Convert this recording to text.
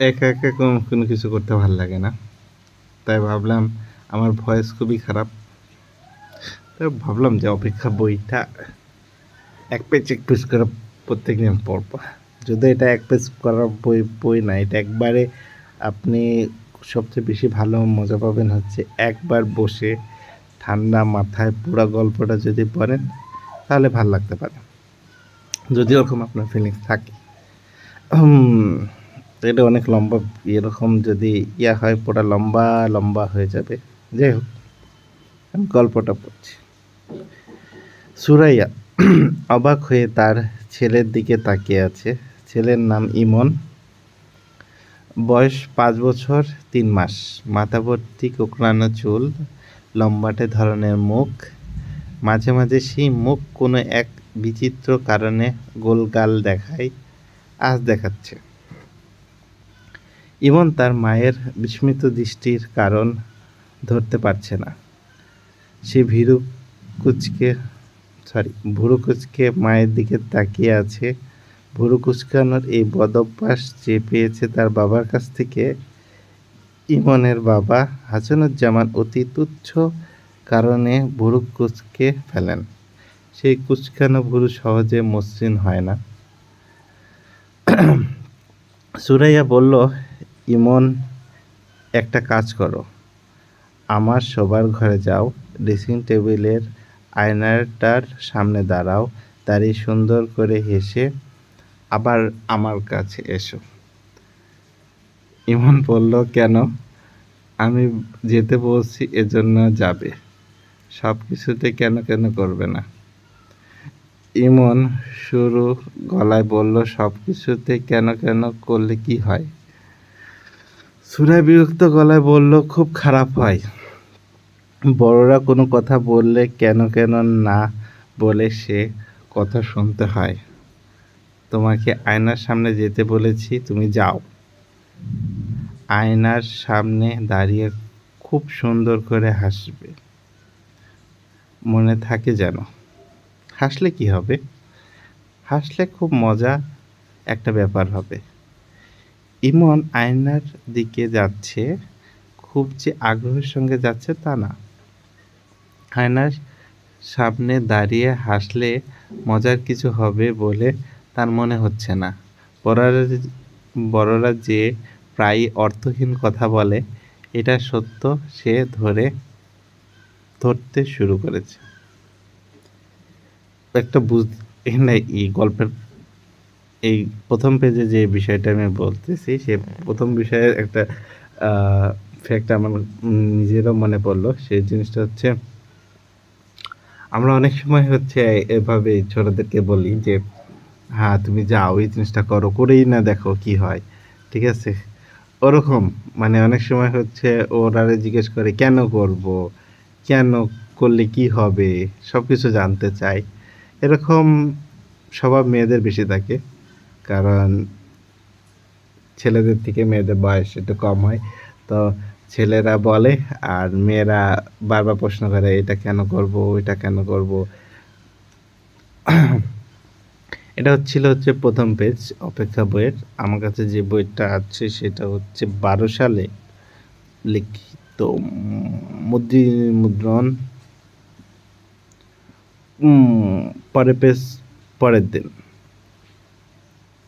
একা একা কোনো কোনো কিছু করতে ভালো লাগে না। তাই ভাবলাম আমার ভয়েস খুবই খারাপ। তাই ভাবলাম যে অপেক্ষা বইটা এক পেজ এক পেজ করে প্রত্যেক দিন পড়ব। যদি এটা এক পেজ করার বই বই না, এটা একবারে আপনি সবচেয়ে বেশি ভালো মজা পাবেন হচ্ছে একবার বসে ঠান্ডা মাথায় পুরো গল্পটা যদি পড়েন, তাহলে ভালো লাগতে পারে। যদি ওরকম আপনার ফিলিংস থাকে। হুম, এটা অনেক লম্বা এরকম যদি ইয়া হয় পুরো লম্বা লম্বা হয়ে যাবে। যাই হোক আমি গল্পটা পড়ছি। সুরাইয়া অবাক হয়ে তার ছেলের দিকে তাকিয়ে আছে। ছেলের নাম ইমন। বয়স পাঁচ বছর তিন মাস। মাথা ভর্তি কোকড়ানো চুল লম্বাটে ধরনের মুখ। মাঝে মাঝে সেই মুখ কোনো এক বিচিত্র কারণে গোলগাল দেখায় আজ দেখাচ্ছে। ইমন তার মায়ের বিস্মিত দৃষ্টির কারণ ধরতে পারছে না। সে ভীরু কুচকে সরি ভুরু কুচকে মায়ের দিকে তাকিয়ে আছে। ভুরু কুচকানোর এই বদভ্যাস যে পেয়েছে তার বাবার কাছ থেকে ইমনের বাবা হাসানুজ্জামান অতি তুচ্ছ কারণে ভুরু কুচকে ফেলেন। সেই কুচকানো ভুরু সহজে মসৃণ হয় না। সুরাইয়া বলল ইমন, একটা কাজ করো। আমার শোবার ঘরে যাও, ড্রেসিং টেবিলের আয়নাটার সামনে দাঁড়াও, দাঁড়িয়ে সুন্দর করে হেসে আবার আমার কাছে এসো। ইমন বলল, কেন? আমি যেতে বলছি, এজন্য যাবে। সব কিছুতে কেন কেন করবে না? ইমন শুরু গলায় বলল সব কিছুতে কেন কেন করলে কি হয়? সুরায় বিরক্ত গলায় বলল, খুব খারাপ হয়। বড়রা কোনো কথা বললে কেন কেন না বলে সে কথা শুনতে হয়। তোমাকে আয়নার সামনে যেতে বলেছি, তুমি যাও। আয়নার সামনে দাঁড়িয়ে খুব সুন্দর করে হাসবে। মনে থাকে যেন। হাসলে কি হবে? হাসলে খুব মজা একটা ব্যাপার হবে। ইমন আয়নার দিকে যাচ্ছে, খুব যে আগ্রহের সঙ্গে যাচ্ছে তা না। আয়নার সামনে দাঁড়িয়ে হাসলে মজার কিছু হবে বলে তার মনে হচ্ছে না। বড়রা বড়রা যে প্রায় অর্থহীন কথা বলে, এটা সত্য সে ধরে ধরতে শুরু করেছে। একটা বুঝ এই গল্পের এই প্রথম পেজে যে বিষয়টা আমি বলতেছি, সে প্রথম বিষয়ের একটা ফ্যাক্ট আমার নিজেরও মনে পড়ল। সেই জিনিসটা হচ্ছে, আমরা অনেক সময় হচ্ছে এভাবে ছোটদেরকে বলি যে হ্যাঁ তুমি যাও, এই জিনিসটা করো, করেই না দেখো কি হয়। ঠিক আছে? ওরকম মানে অনেক সময় হচ্ছে ওরা জিজ্ঞেস করে, কেন করব? কেন করলে কি হবে? সব কিছু জানতে চাই এরকম স্বভাব মেয়েদের বেশি থাকে। কারণ ছেলেদের থেকে মেয়েদের বয়স একটু কম হয়। তো ছেলেরা বলে আর মেয়েরা বারবার প্রশ্ন করে, এটা কেন করব? এটা কেন করব? এটা হচ্ছিল হচ্ছে প্রথম পেজ অপেক্ষা বইয়ের। আমার কাছে যে বইটা আছে সেটা হচ্ছে বারো সালে লিখিত মুদ্রি মুদ্রণ পরের পেজ পরের দিন।